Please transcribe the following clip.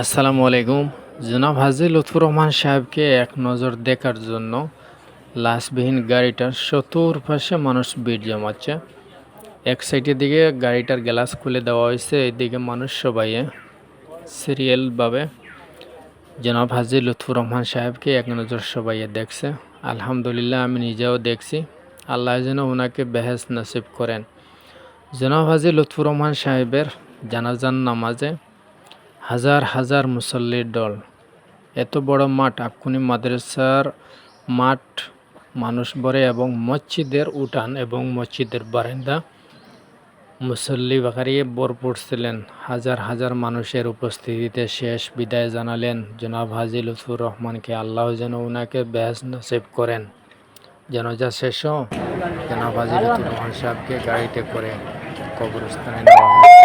আসসালামু আলাইকুম। জনাব হাজি লুৎফুর রহমান সাহেবকে এক নজর দেখার জন্য লাশবিহীন গাড়িটার চতুর্পাশে মানুষ ভিড় জমাচ্ছে। এক সাইডের দিকে গাড়িটার গ্লাস খুলে দেওয়া হয়েছে এইদিকে মানুষ সবাই সিরিয়ালভাবে। জনাব হাজি লুৎফুর রহমান সাহেবকে এক নজর সবাই দেখছে। আলহামদুলিল্লাহ, আমি নিজেও দেখছি। আল্লাহ যেন ওনাকে বেহেস নসিব করেন। জনাব হাজি লুৎফুর রহমান সাহেবের জানাজান নামাজে হাজার হাজার মুসল্লির দল। এত বড় মাঠ আক্ষুনি মাদ্রাসার মাঠ, মানুষ ভরে এবং মসজিদের উঠান এবং মসজিদের বারান্দা। মুসল্লি বাকারিয়ে ভরপুর ছিলেন। হাজার হাজার মানুষের উপস্থিতিতে শেষ বিদায় জানালেন জনাব হাজি লুৎফুর রহমানকে। আল্লাহ যেন ওনাকে বেহেস নসিব করেন। জানাজা শেষ জনাব হাজি লুৎফুর রহমান সাহেবকে গাড়িতে করে কবরস্থানে নেওয়া হয়